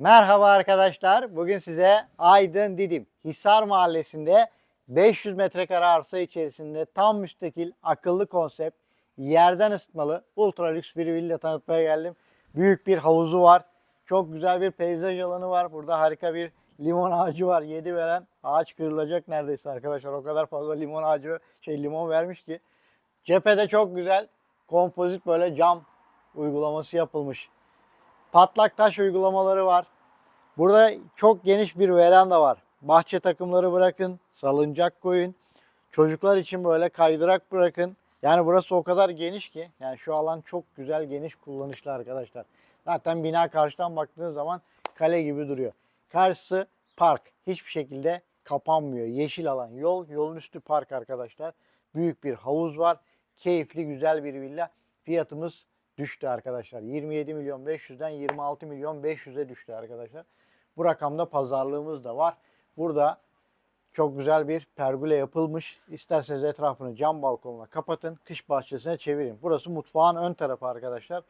Merhaba arkadaşlar. Bugün size Aydın Didim Hisar Mahallesi'nde 500 metrekare arsa içerisinde tam müstakil, akıllı konsept, yerden ısıtmalı, ultra lüks bir villa tanıtmaya geldim. Büyük bir havuzu var. Çok güzel bir peyzaj alanı var. Burada harika bir limon ağacı var. Yedi veren ağaç kırılacak neredeyse arkadaşlar. O kadar fazla limon ağacı, şey limon vermiş ki. Cephede çok güzel kompozit böyle cam uygulaması yapılmış. Patlak taş uygulamaları var. Burada çok geniş bir veranda var. Bahçe takımları bırakın, salıncak koyun. Çocuklar için böyle kaydırak bırakın. Yani burası o kadar geniş ki. Yani şu alan çok güzel geniş kullanışlı arkadaşlar. Zaten bina karşıdan baktığınız zaman kale gibi duruyor. Karşısı park. Hiçbir şekilde kapanmıyor. Yeşil alan. Yol, yolun üstü park arkadaşlar. Büyük bir havuz var. Keyifli güzel bir villa. Fiyatımız düştü arkadaşlar. 27 milyon 500'den 26 milyon 500'e düştü arkadaşlar. Bu rakamda pazarlığımız da var. Burada çok güzel bir pergüle yapılmış. İsterseniz etrafını cam balkonla kapatın. Kış bahçesine çevirin. Burası mutfağın ön tarafı arkadaşlar.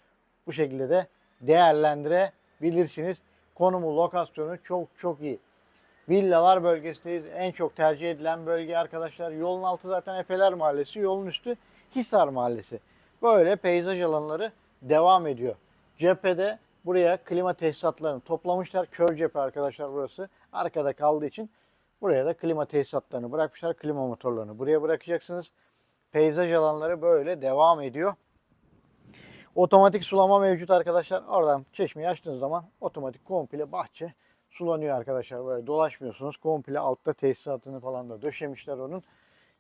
Bu şekilde de değerlendirebilirsiniz. Konumu, lokasyonu çok çok iyi. Villalar bölgesindeyiz. En çok tercih edilen bölge arkadaşlar. Yolun altı zaten Efeler Mahallesi. Yolun üstü Hisar Mahallesi. Böyle peyzaj alanları devam ediyor. Cephede buraya klima tesisatlarını toplamışlar. Kör cephe arkadaşlar burası. Arkada kaldığı için buraya da klima tesisatlarını bırakmışlar. Klima motorlarını buraya bırakacaksınız. Peyzaj alanları böyle devam ediyor. Otomatik sulama mevcut arkadaşlar. Oradan çeşmeyi açtığınız zaman otomatik komple bahçe sulanıyor arkadaşlar. Böyle dolaşmıyorsunuz. Komple altta tesisatını falan da döşemişler onun.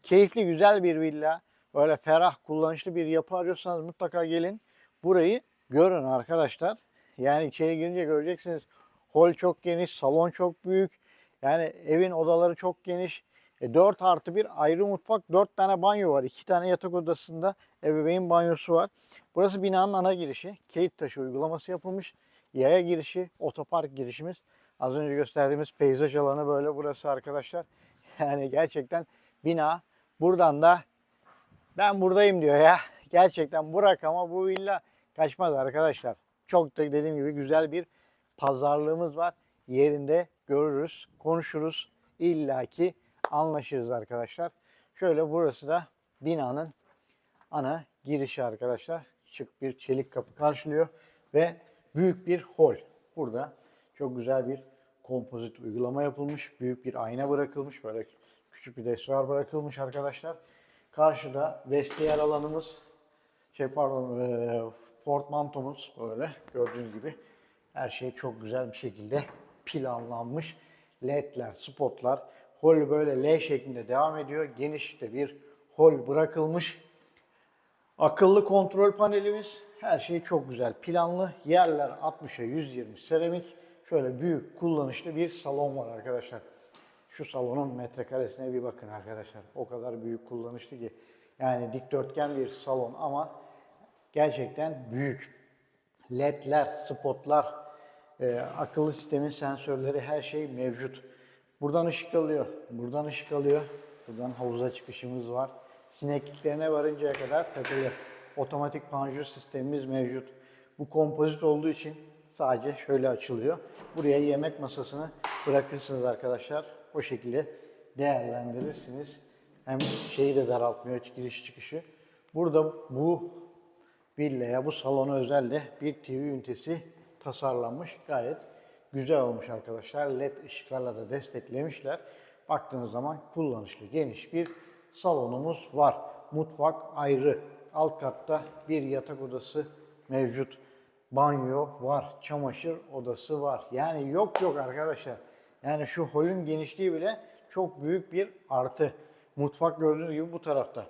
Keyifli güzel bir villa. Böyle ferah kullanışlı bir yapı arıyorsanız mutlaka gelin. Burayı görün arkadaşlar. Yani içeri girince göreceksiniz. Hol çok geniş, salon çok büyük. Yani evin odaları çok geniş. E, 4 artı bir ayrı mutfak, 4 tane banyo var. 2 tane yatak odasında ebeveyn banyosu var. Burası binanın ana girişi. Kilit taşı uygulaması yapılmış. Yaya girişi, otopark girişimiz. Az önce gösterdiğimiz peyzaj alanı böyle burası arkadaşlar. Yani gerçekten bina. Buradan da ben buradayım diyor ya. Gerçekten bu rakama bu villa kaçmaz arkadaşlar. Çok da dediğim gibi güzel bir pazarlığımız var. Yerinde görürüz, konuşuruz. illaki anlaşırız arkadaşlar. Şöyle burası da binanın ana girişi arkadaşlar. Şık bir çelik kapı karşılıyor ve büyük bir hol. Burada çok güzel bir kompozit uygulama yapılmış. Büyük bir ayna bırakılmış. Böyle küçük bir desuar bırakılmış arkadaşlar. Karşıda vestiyer alanımız, şey pardon, portmantomuz böyle gördüğünüz gibi her şey çok güzel bir şekilde planlanmış. LED'ler, spotlar, hol böyle L şeklinde devam ediyor. Geniş de bir hol bırakılmış. Akıllı kontrol panelimiz her şey çok güzel. Planlı yerler 60'a 120 seramik. Şöyle büyük kullanışlı bir salon var arkadaşlar. Şu salonun metrekaresine bir bakın arkadaşlar. O kadar büyük kullanışlı ki. Yani dikdörtgen bir salon ama gerçekten büyük. LED'ler, spotlar, e, akıllı sistemin sensörleri her şey mevcut. Buradan ışık alıyor, buradan ışık alıyor. Buradan havuza çıkışımız var. Sinekliklerine varıncaya kadar takılı. Otomatik panjur sistemimiz mevcut. Bu kompozit olduğu için sadece şöyle açılıyor. Buraya yemek masasını bırakırsınız arkadaşlar. O şekilde değerlendirirsiniz. Hem şeyi de daraltmıyor giriş çıkışı. Burada bu villaya, bu salona özel de bir TV ünitesi tasarlanmış. Gayet güzel olmuş arkadaşlar. LED ışıklarla da desteklemişler. Baktığınız zaman kullanışlı, geniş bir salonumuz var. Mutfak ayrı. Alt katta bir yatak odası mevcut. Banyo var, çamaşır odası var. Yani yok yok arkadaşlar. Yani şu holün genişliği bile çok büyük bir artı. Mutfak gördüğünüz gibi bu tarafta.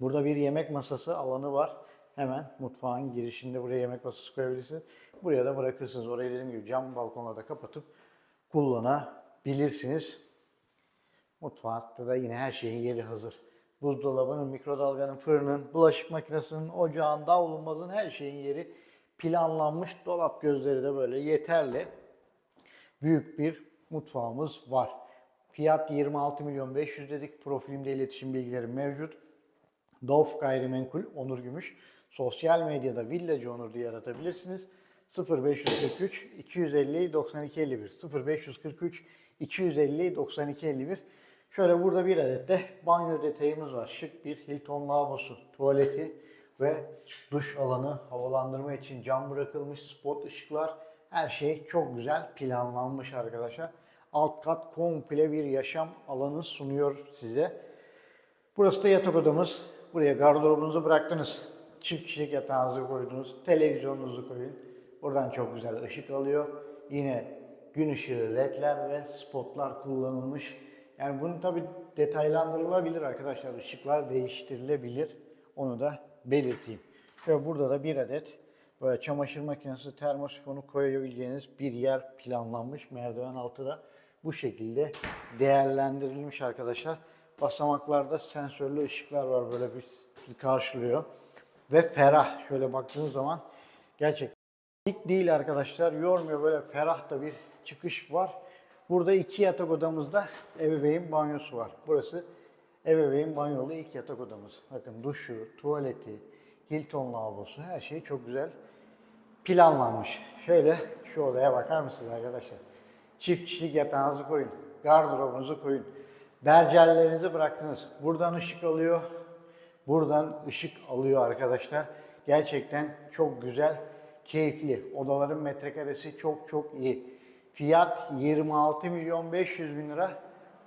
Burada bir yemek masası alanı var. Hemen mutfağın girişinde buraya yemek masası koyabilirsiniz. Buraya da bırakırsınız. Orayı dediğim gibi cam balkonla da kapatıp kullanabilirsiniz. Mutfakta da yine her şeyin yeri hazır. Buzdolabının, mikrodalganın, fırının, bulaşık makinesinin, ocağın, davlumbazın her şeyin yeri planlanmış. Dolap gözleri de böyle yeterli. Büyük bir mutfağımız var. Fiyat 26 milyon 500 dedik. Profilimde iletişim bilgileri mevcut. Dof Gayrimenkul Onur Gümüş. Sosyal medyada Villacı Onur diye aratabilirsiniz. 0543 250 92 51 0543 250 92 51 Şöyle burada bir adet de banyo detayımız var. Şık bir Hilton lavabosu, tuvaleti ve duş alanı havalandırma için cam bırakılmış spot ışıklar. Her şey çok güzel planlanmış arkadaşlar. Alt kat komple bir yaşam alanı sunuyor size. Burası da yatak odamız. Buraya gardırobunuzu bıraktınız. Çift kişilik yatağınızı koydunuz. Televizyonunuzu koyun. Buradan çok güzel ışık alıyor. Yine gün ışığı ledler ve spotlar kullanılmış. Yani bunu tabi detaylandırılabilir arkadaşlar. Işıklar değiştirilebilir. Onu da belirteyim. Şöyle burada da bir adet böyle çamaşır makinesi termosifonu koyabileceğiniz bir yer planlanmış. Merdiven altı da bu şekilde değerlendirilmiş arkadaşlar. Basamaklarda sensörlü ışıklar var böyle bir karşılıyor. Ve ferah. Şöyle baktığınız zaman gerçekten dik değil arkadaşlar. Yormuyor böyle ferah da bir çıkış var. Burada iki yatak odamızda ebeveyn banyosu var. Burası ebeveyn banyolu ilk yatak odamız. Bakın duşu, tuvaleti, Hilton lavabosu her şey çok güzel planlanmış. Şöyle şu odaya bakar mısınız arkadaşlar? Çift kişilik yatağınızı koyun. Gardırobunuzu koyun. Bercellerinizi bıraktınız. Buradan ışık alıyor. Buradan ışık alıyor arkadaşlar. Gerçekten çok güzel, keyifli. Odaların metrekaresi çok çok iyi. Fiyat 26 milyon 500 bin lira.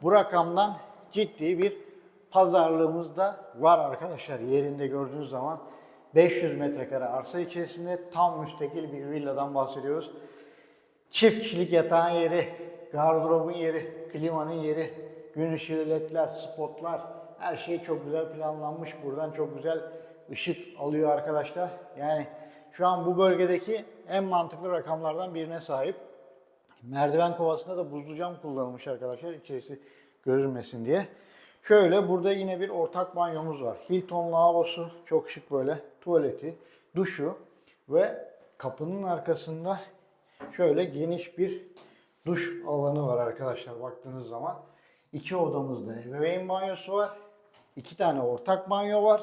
Bu rakamdan ciddi bir pazarlığımız da var arkadaşlar. Yerinde gördüğünüz zaman 500 metrekare arsa içerisinde tam müstakil bir villadan bahsediyoruz. Çift kişilik yatağın yeri, gardırobun yeri, klimanın yeri, gün ışığı, ledler, spotlar her şey çok güzel planlanmış. Buradan çok güzel ışık alıyor arkadaşlar. Yani şu an bu bölgedeki en mantıklı rakamlardan birine sahip. Merdiven kovasında da buzlu cam kullanılmış arkadaşlar içerisi görünmesin diye. Şöyle burada yine bir ortak banyomuz var. Hilton lavabosu çok şık böyle. Tuvaleti, duşu ve kapının arkasında şöyle geniş bir duş alanı var arkadaşlar baktığınız zaman. İki odamızda ebeveyn banyosu var. İki tane ortak banyo var.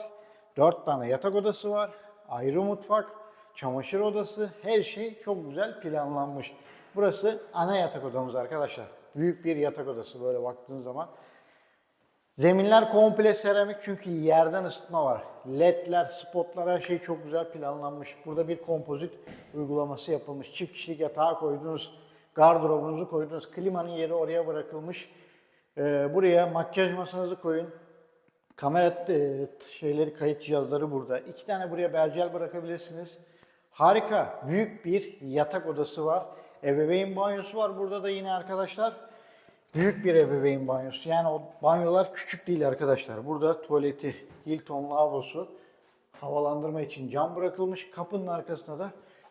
Dört tane yatak odası var. Ayrı mutfak, çamaşır odası. Her şey çok güzel planlanmış. Burası ana yatak odamız arkadaşlar. Büyük bir yatak odası böyle baktığınız zaman. Zeminler komple seramik çünkü yerden ısıtma var. Ledler, spotlar her şey çok güzel planlanmış. Burada bir kompozit uygulaması yapılmış. Çift kişilik yatağı koydunuz, gardırobunuzu koydunuz. Klimanın yeri oraya bırakılmış. Ee, buraya makyaj masanızı koyun. Kamera e, şeyleri, kayıt cihazları burada. İki tane buraya bercel bırakabilirsiniz. Harika, büyük bir yatak odası var. Ebeveyn banyosu var burada da yine arkadaşlar. Büyük bir ebeveyn banyosu. Yani o banyolar küçük değil arkadaşlar. Burada tuvaleti, Hilton lavabosu, havalandırma için cam bırakılmış. Kapının arkasında da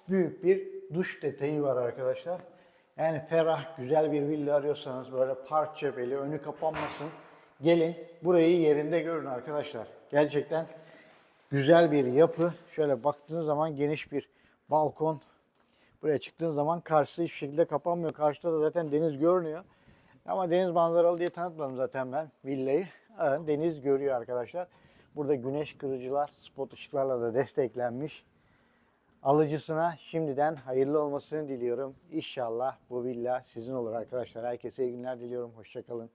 büyük bir duş detayı var arkadaşlar. Yani ferah, güzel bir villa arıyorsanız böyle park cepheli, önü kapanmasın. Gelin burayı yerinde görün arkadaşlar. Gerçekten güzel bir yapı. Şöyle baktığınız zaman geniş bir balkon. Buraya çıktığınız zaman karşısı hiçbir şekilde kapanmıyor. Karşıda da zaten deniz görünüyor. Ama deniz manzaralı diye tanıtmadım zaten ben villayı. Deniz görüyor arkadaşlar. Burada güneş kırıcılar, spot ışıklarla da desteklenmiş. Alıcısına şimdiden hayırlı olmasını diliyorum. İnşallah bu villa sizin olur arkadaşlar. Herkese iyi günler diliyorum. Hoşçakalın.